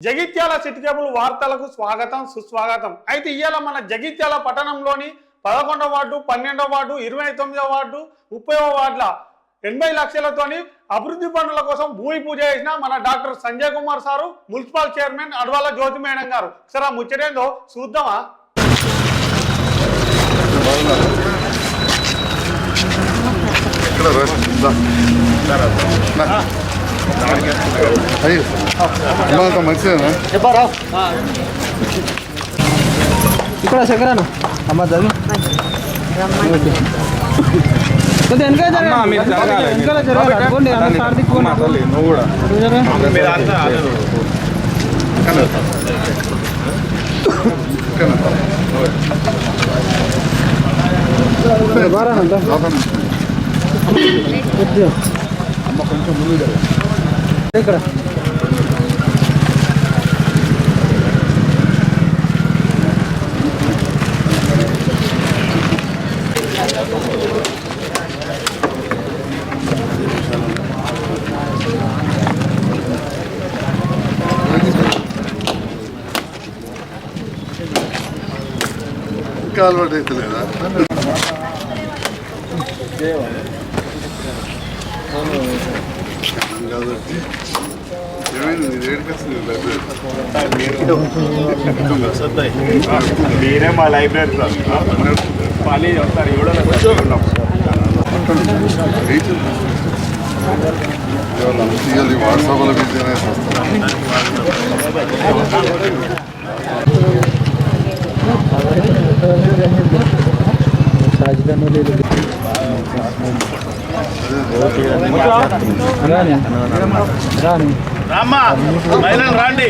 Jagtial city వార్తలకు స్వాగతం సుస్వాగతం అయితే ఇవాళ మన జగిత్యాల పట్టణంలోని పదకొండవ వార్డు పన్నెండవ వార్డు ఇరవై తొమ్మిదవ వార్డు ముప్పైవ వార్డుల ఎనభై లక్షలతోని అభివృద్ధి పనుల కోసం భూమి పూజ చేసిన మన doctor Sanjay Kumar sir municipal chairman Adavala Jyothi madam గారు సరే ఆ ముచ్చటేందో చూద్దామా అయ్యో అంతా మంచిదేనా? చెప్పారా? ఇక్కడ శంకరాను. అమ్మ చదువు. కొద్దిగా ఇంకా అలవాటు అయితే లేదా కాబట్టి ఏమైంది నీ దగ్గరికి వచ్చింది లైబ్రరీ మీరే మా లైబ్రరీ సార్ మళ్ళీ ఒకసారి ఎవడో ఉన్నాం ఇవాళ ఈ వాట్సాప్లో బిజీనెస్ వస్తాను రాని. రాని. రామ్మా మహిళలు రండి.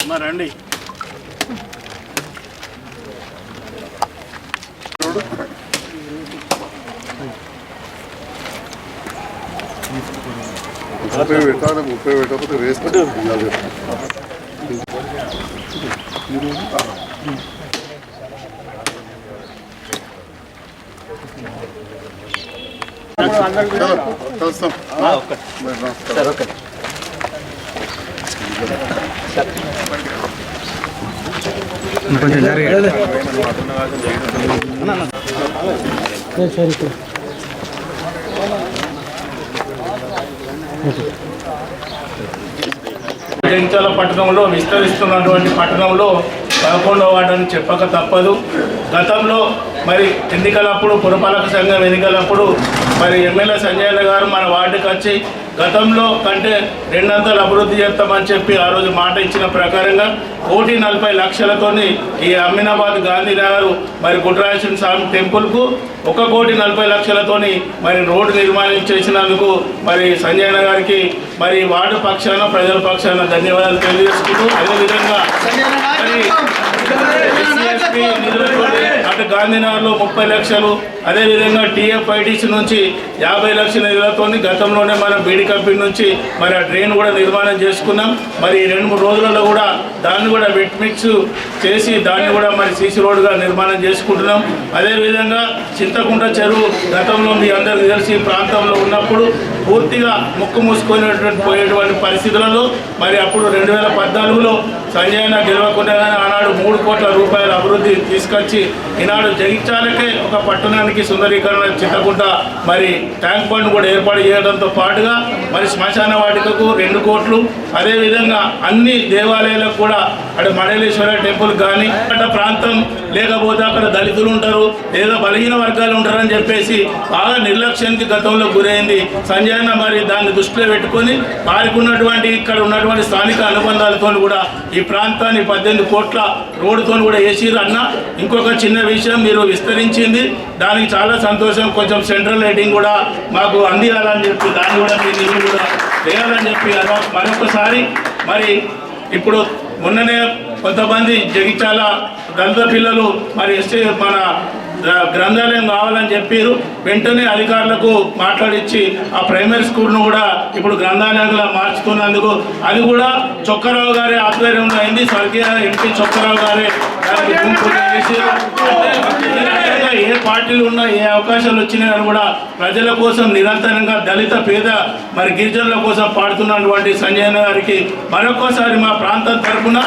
అమ్మ రండి. ముప్పై పెట్టాలి ముప్పై పెట్టకపోతే వేస్ట్ ఇవ్వాలి. చలో, కలుస్తాం సరే జగిత్యాల పట్టణంలో విస్తరిస్తున్నటువంటి పట్టణంలో పదకొండవ వార్డని చెప్పక తప్పదు. గతంలో మరి ఎన్నికలప్పుడు పురపాలక సంఘం ఎన్నికలప్పుడు మరి ఎమ్మెల్యే సంజయ్ గారు మన వార్డుకి వచ్చి గతంలో కంటే రెండంతలు అభివృద్ధి చేస్తామని చెప్పి ఆ రోజు మాట ఇచ్చిన ప్రకారంగా కోటి నలభై లక్షలతోని ఈ అమీనాబాద్ గాంధీనగర్ మరి గుడ్రాజేశ్వర స్వామి టెంపుల్కు ఒక కోటి నలభై లక్షలతోని మరి రోడ్డు నిర్మాణం చేసినందుకు మరి సంజయ్ గారికి మరి వార్డు పక్షాన ప్రజల పక్షాన ధన్యవాదాలు తెలియజేసుకుంటూ అదేవిధంగా మరి అటు గాంధీనగర్లో ముప్పై లక్షలు అదేవిధంగా టీఎఫ్ఐటీసీ నుంచి యాభై లక్షల నిధులతో గతంలోనే మనం బీడీ కంపెనీ నుంచి మరి ఆ డ్రైన్ కూడా నిర్మాణం చేసుకున్నాం. మరి ఈ రెండు మూడు రోజులలో కూడా దాన్ని కూడా వెట్ మిక్స్ చేసి దాన్ని కూడా మరి సీసీ రోడ్డుగా నిర్మాణం చేసుకుంటున్నాం. అదేవిధంగా చింతకుంట చెరువు గతంలో మీ అందరికీ తెలిసి ప్రాంతంలో ఉన్నప్పుడు పూర్తిగా ముక్కు మూసుకునేటువంటి పోయేటువంటి పరిస్థితులలో మరి అప్పుడు రెండు వేల పద్నాలుగులో సంజయన గెలవకుండా ఆనాడు మూడు కోట్ల రూపాయల అభివృద్ధి తీసుకొచ్చి ఈనాడు జగిత్యాలకే ఒక పట్టణానికి సుందరీకరణ చింతకుంట మరి ట్యాంక్ బండ్ కూడా ఏర్పాటు చేయడంతో పాటుగా మరి శ్మశాన వాటికకు రెండు కోట్లు అదేవిధంగా అన్ని దేవాలయాలకు కూడా అటు మడలేశ్వర టెంపుల్ కానీ అక్కడ ప్రాంతం లేకపోతే అక్కడ దళితులు ఉంటారు లేదా బలహీన వర్గాలు ఉంటారని చెప్పేసి బాగా నిర్లక్ష్యానికి గతంలో గురైంది. సంజయన మరి దాన్ని దృష్టిలో పెట్టుకొని వారికి ఉన్నటువంటి ఇక్కడ ఉన్నటువంటి స్థానిక అనుబంధాలతో కూడా ఈ ప్రాంతాన్ని పద్దెనిమిది కోట్ల రోడ్డుతో కూడా వేసిరు అన్న ఇంకొక చిన్న విషయం మీరు విస్తరించింది. దానికి చాలా సంతోషం. కొంచెం సెంట్రల్ లైటింగ్ కూడా మాకు అందియాలని చెప్పి దాన్ని కూడా మీ నిధులు కూడా వేయాలని చెప్పి మరొకసారి మరి ఇప్పుడు మొన్ననే కొంతమంది జగిత్యాల దళిత పిల్లలు మరి ఎస్టీ మన గ్రంథాలయం కావాలని చెప్పారు. వెంటనే అధికారులకు మాట్లాడిచ్చి ఆ ప్రైమరీ స్కూల్ను కూడా ఇప్పుడు గ్రంథాలయంగా మార్చుకున్నందుకు అది కూడా చొక్కరావు గారి ఆధ్వర్యంలో అయింది. స్వర్గీయ ఎంపీ చొక్కరావు గారే దానికి భూమి ఏ పార్టీలు ఉన్నా ఏ అవకాశాలు వచ్చినా కూడా ప్రజల కోసం నిరంతరంగా దళిత పేద మరి గిరిజనుల కోసం పాడుతున్నటువంటి సంజయ్ గారికి మరొకసారి మా ప్రాంతం తరఫున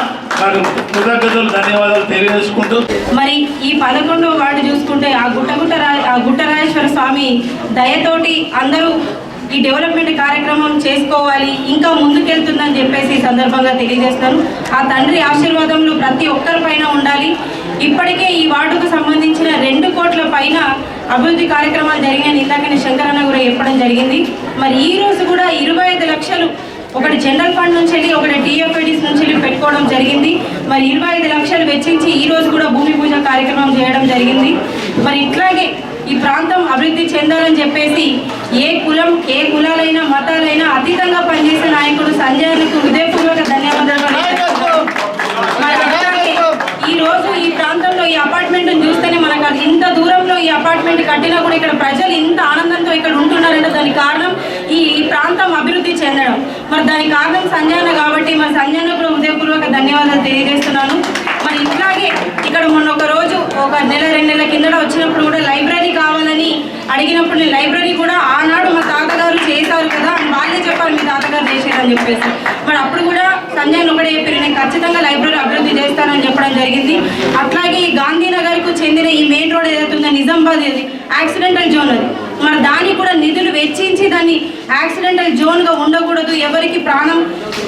కృతజ్ఞతలు ధన్యవాదాలు తెలియజేసుకుంటూ. మరి ఈ పదకొండవ వార్డు చూసుకుంటే ఆ గుట్టగుట్ట రా- ఆ గుట్టరాజేశ్వర స్వామి దయతోటి అందరూ ఈ డెవలప్మెంట్ కార్యక్రమం చేసుకోవాలి ఇంకా ముందుకెళ్తుందని చెప్పేసి ఈ సందర్భంగా తెలియజేస్తాను ఆ తండ్రి ఆశీర్వాదంలో ప్రతి ఒక్కరిపైన ఉండాలి. ఇప్పటికే ఈ వార్డుకు సంబంధించిన రెండు కోట్ల పైన అభివృద్ధి కార్యక్రమాలు జరిగాయని ఇందాకనే శంకరన్న కూడా చెప్పడం జరిగింది. మరి ఈ రోజు కూడా ఇరవై ఐదు లక్షలు ఒకటి జనరల్ ఫండ్ నుంచి వెళ్ళి ఒకటి టీఎఫ్ఐడిస్ నుంచి వెళ్ళి పెట్టుకోవడం జరిగింది. మరి ఇరవై ఐదు లక్షలు వెచ్చించి ఈ రోజు కూడా భూమి పూజ కార్యక్రమం చేయడం జరిగింది. మరి ఇట్లాగే ఈ ప్రాంతం అభివృద్ధి చెందాలని చెప్పేసి ఏ కులం ఏ కులాలైనా మతాలైనా అతీతంగా పనిచేసే నాయకుడు సంజయ్కు హృదయపూర్వక ధన్యవాదాలు మరి ఈ రోజు ఈ ప్రాంతంలో ఈ అపార్ట్మెంట్ చూస్తేనే మనకు ఇంత దూరంలో ఈ అపార్ట్మెంట్ కట్టినా కూడా ఇక్కడ ప్రజలు ఇంత ఆనందంతో ఇక్కడ ఉంటున్నారంటే దానికి కారణం ఈ ఈ ప్రాంతం అభివృద్ధి చెందడం. మరి దానికి కారణం సంజయన కాబట్టి మరి సంజయన కూడా హృదయపూర్వక ధన్యవాదాలు తెలియజేస్తున్నాను. మరి ఇట్లాగే ఇక్కడ మొన్న ఒక రోజు ఒక నెల రెండు నెలల కిందట వచ్చినప్పుడు కూడా లైబ్రరీ కావాలని అడిగినప్పుడు నేను లైబ్రరీ కూడా ఆనాడు మా తాతగారు చేశారు కదా అని వాళ్ళే చెప్పారు మీ తాతగారు చేశారని చెప్పేసి. మరి అప్పుడు కూడా సంజయ్ ఒకటే చెప్పారు నేను ఖచ్చితంగా లైబ్రరీ అభివృద్ధి చేస్తానని చెప్పడం జరిగింది. అట్లాగే ఈ గాంధీనగర్కు చెందిన ఈ మెయిన్ రోడ్ ఏదైతే ఉందో నిజామాబాద్ ఏది యాక్సిడెంటల్ జోన్ అది. మరి దానికి కూడా నిధులు వెచ్చించి దాన్ని యాక్సిడెంటల్ జోన్గా ఉండకూడదు ఎవరికి ప్రాణం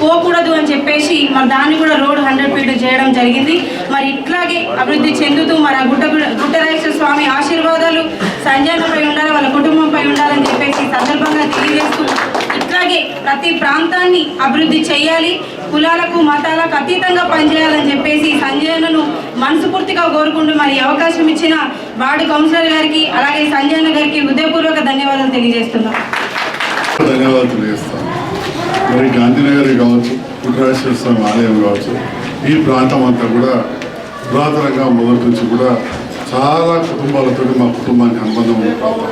పోకూడదు అని చెప్పేసి మరి దాన్ని కూడా రోడ్ హండ్రెడ్ ఫీట్ చేయడం జరిగింది. మరి ఇట్లాగే అభివృద్ధి చెందుతూ మరి ఆ గుట్ట గుట్టరాజేశ్వర స్వామి ఆశీర్వాదాలు సంజయనపై ఉండాలి వాళ్ళ కుటుంబంపై ఉండాలని చెప్పేసి సందర్భంగా తెలియజేస్తూ ఇట్లాగే ప్రతి ప్రాంతాన్ని అభివృద్ధి చేయాలి. కులాలకు మతాలకు అతీతంగా పనిచేయాలని చెప్పేసి సంజయనను మనస్ఫూర్తిగా కోరుకుంటూ మరి అవకాశం ఇచ్చిన వార్డు కౌన్సిలర్ గారికి అలాగే సంజయన గారికి హృదయపూర్వక ధన్యవాదాలు తెలియజేస్తున్నాం. ధన్యవాదాలు తెలియజేస్తాను. మరి గాంధీనగర్ కావచ్చు కుట్రాశ్వర స్వామి ఆలయం కావచ్చు ఈ ప్రాంతం అంతా కూడా పురాతనంగా మొదటి నుంచి కూడా చాలా కుటుంబాలతో మా కుటుంబానికి అనుబంధం ఉన్న ప్రాంతం.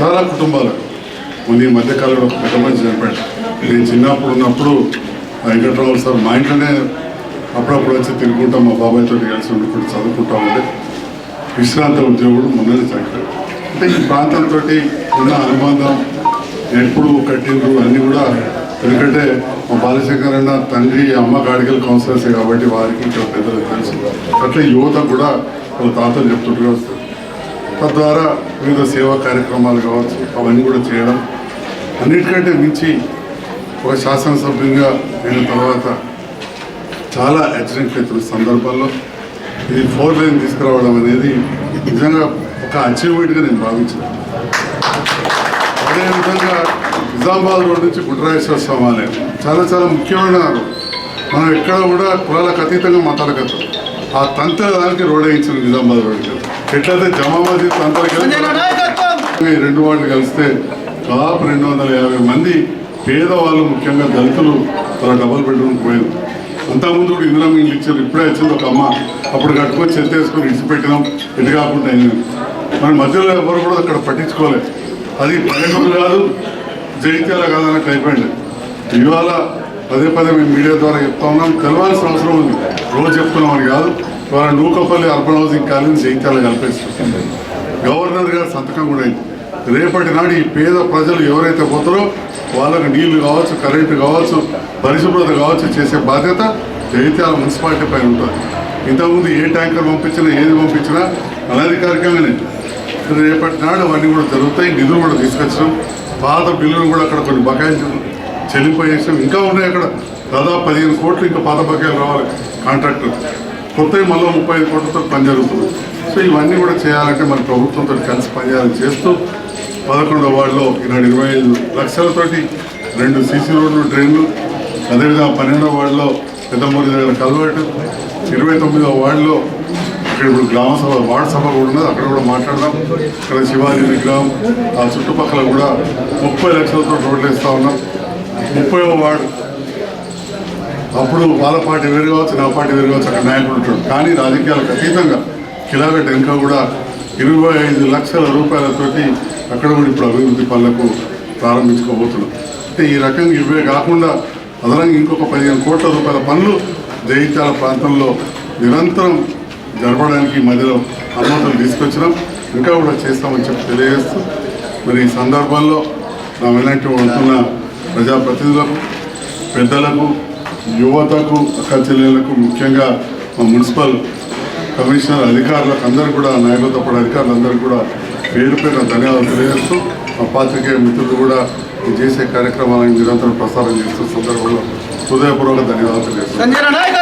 చాలా కుటుంబాలు. మొన్న ఈ మధ్యకాలంలో ఒక పెద్ద మనిషి నేను చిన్నప్పుడు ఉన్నప్పుడు వెంకట్రావు సార్ మా ఇంట్లోనే అప్పుడప్పుడు వచ్చి తిరుగుకుంటాం మా బాబాయ్తో కలిసి ఉండుకుంటూ చదువుకుంటా ఉంటే విశ్రాంత ఉద్యోగుడు మొన్ననే చనిపోయాడు అంటే ఈ ప్రాంతంతో ఉన్న అనుబంధం ఎప్పుడు కట్టిండ్రు అన్నీ కూడా ఎందుకంటే మా బాలశంకర్ అన్న తండ్రి అమ్మ గాడికల్ కౌన్సిలర్స్ కాబట్టి వారికి ఇక్కడ పెద్దలకు తెలుసు. అట్లా యువత కూడా వాళ్ళ తాతలు చెప్తుంటూ తద్వారా వివిధ సేవా కార్యక్రమాలు కావచ్చు అవన్నీ కూడా చేయడం అన్నిటికంటే మించి ఒక శాసనసభ్యునిగా అయిన తర్వాత చాలా యాక్సిడెంట్లు అవుతున్న సందర్భాల్లో ఇది ఫోర్ లైన్ తీసుకురావడం అనేది నిజంగా ఒక అచీవ్మెంట్గా నేను భావించాను. అదేవిధంగా నిజామాబాద్ రోడ్ నుంచి గుడ్రాజేశ్వర స్వామి ఆలయం చాలా చాలా ముఖ్యమైన మనం ఎక్కడ కూడా కులాలకు అతీతంగా మతాలకు ఆ తంత్ర దానికి రోడ్ వేయించిన నిజామాబాద్ రోడ్ కదా ఎట్లయితే జమాబాద్ తంత్రకి ఈ రెండు వాటిని కలిస్తే దాదాపు రెండు వందల యాభై మంది పేదవాళ్ళు ముఖ్యంగా దళితులు అలా డబల్ బెడ్రూమ్ పోయారు. అంతకుముందు కూడా ఇందిరా ఇల్లు ఇచ్చారు ఇప్పుడే వచ్చింది ఒక అమ్మ. అప్పుడు కట్టుకొని చెత్త వేసుకొని ఇడిచిపెట్టినాం ఇది కాకుండా అయినాం మరి మధ్యలో ఎవరు కూడా అక్కడ పట్టించుకోలేదు అది పల్లెటూరు కాదు జగిత్యాల కాదు అన్నట్టు అయిపోయింది. ఇవాళ పదే పదే మేము మీడియా ద్వారా చెప్తా ఉన్నాం తెలవాల్సిన అవసరం ఉంది. రోజు చెప్తున్నామని కాదు వాళ్ళ Nookapalli urban housing colony Jagtial కల్పిస్తుంది గవర్నర్ గారు సంతకం కూడా అయింది. రేపటి నాడు ఈ పేద ప్రజలు ఎవరైతే పోతారో వాళ్ళకి నీళ్ళు కావచ్చు కరెంటు కావచ్చు పరిశుభ్రత కావచ్చు చేసే బాధ్యత జగిత్యాల మున్సిపాలిటీ పైన ఉంటుంది. ఇంతకుముందు ఏ ట్యాంకర్ పంపించినా ఏది పంపించినా అనధికారికంగానే రేపటి నాడు అవన్నీ కూడా జరుగుతాయి నిధులు కూడా తీసుకొచ్చినాం. పాత బిల్లులు కూడా అక్కడ కొన్ని బకాయిలు చెల్లింపజేసాం ఇంకా ఉన్నాయి అక్కడ. దాదాపు పదిహేను కోట్లు ఇంకా పాత బకాయిలు రావాలి కాంట్రాక్టర్ కొత్తవి మళ్ళీ ముప్పై ఐదు కోట్లతో పని జరుగుతుంది. సో ఇవన్నీ కూడా చేయాలంటే మన ప్రభుత్వంతో కలిసి పనిచేయాలని చేస్తూ పదకొండవ వార్డులో ఈనాడు ఇరవై ఐదు లక్షలతోటి రెండు సీసీ రోడ్లు డ్రైన్లు అదేవిధంగా పన్నెండవ వార్డులో పెద్దమూరి దగ్గర కల్వర్టు ఇరవై తొమ్మిదవ వార్డులో ఇక్కడ ఇప్పుడు గ్రామ సభ వార్డు సభ కూడా ఉన్నది. అక్కడ కూడా మాట్లాడదాం. ఇక్కడ శివాజీ విగ్రహం ఆ చుట్టుపక్కల కూడా ముప్పై లక్షలతో రోడ్లు వేస్తూ ఉన్నాం. ముప్పై వార్డు. అప్పుడు వాళ్ళ పార్టీ వేరు కావచ్చు నా పార్టీ వేరు కావచ్చు అక్కడ నాయకుడు ఉంటాడు. కానీ రాజకీయాలకు అతీతంగా కిలాగడ్డ ఇంకా కూడా ఇరవై ఐదు లక్షల రూపాయలతోటి అక్కడ కూడా ఇప్పుడు అభివృద్ధి పనులకు ప్రారంభించుకోబోతున్నాం. అంటే ఈ రకంగా ఇవే కాకుండా అదనంగా ఇంకొక పదిహేను కోట్ల రూపాయల పనులు జగిత్యాల ప్రాంతంలో నిరంతరం జరపడానికి మధ్యలో అనుమతులు తీసుకొచ్చినాం. ఇంకా కూడా చేస్తామని చెప్పి తెలియజేస్తూ మరి ఈ సందర్భంలో నా వెనక్కి ఉంటున్న ప్రజాప్రతినిధులకు పెద్దలకు యువతకు అక్క చెల్లెలకు ముఖ్యంగా మా మున్సిపల్ కమిషనర్ అధికారులకు అందరూ కూడా నాయకత్వ పడే అధికారులందరూ కూడా పేరు పేరు ధన్యవాదాలు తెలియజేస్తూ మా పాత్రికేయ మిత్రులు కూడా ఈ చేసే కార్యక్రమాలను నిరంతరం ప్రసారం చేస్తున్న సందర్భంలో హృదయపూర్వక ధన్యవాదాలు తెలియజేస్తున్నాను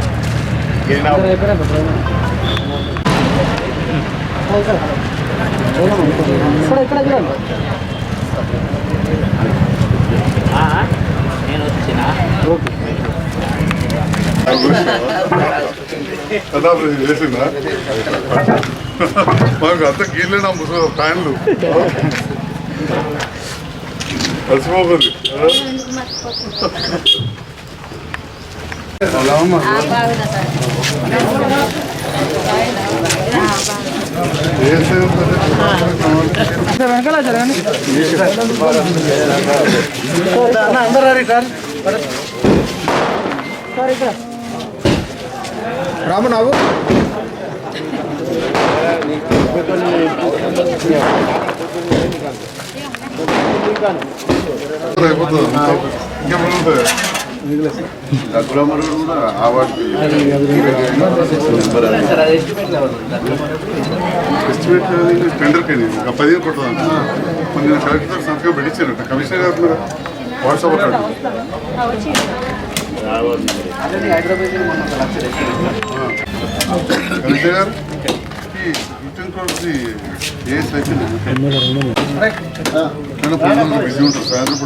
నేను వచ్చిన ఇక్కడ ఇక్కడ చేసిందా మాకు అంత నా ఫ్యాన్లు కలిసిపోతుంది ఎలా ఉన్నా ఏ సేవ వెనకాల జరగండి అందరు రండి సార్ సార్ ఇక్కడ రాము నావు అయిపోతుంది ఇంకా ఎస్టిమేట్ టెండర్ కానీ ఒక పదిహేను కొట్టదాం కొన్ని కలెక్టర్ సంతకం పెట్టించారు కమిషనర్ గారు కూడా వాట్సాప్ అక్కడ కమిషనర్ గారు ఏ సైకిల్ బిజీ ఉంటారు సాయంత్రం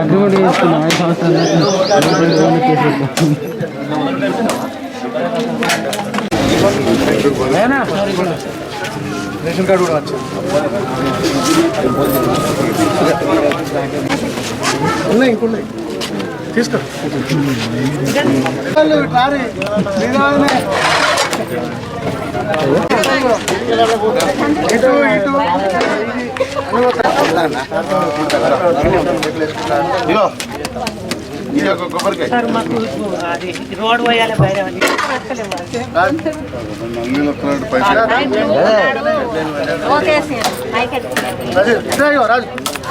అగ్రిమెంట్ చేసుకున్నాం ఐదు సంవత్సరాలు రేషన్ కార్డు కూడా వచ్చింది ఉన్నాయి ఇంకున్నాయి. తీసుకో. రారి ఇటు ఇటు రోడ్ పోయాలి బయట నందిల పైసలు. Okay sir. రాజు రాజు.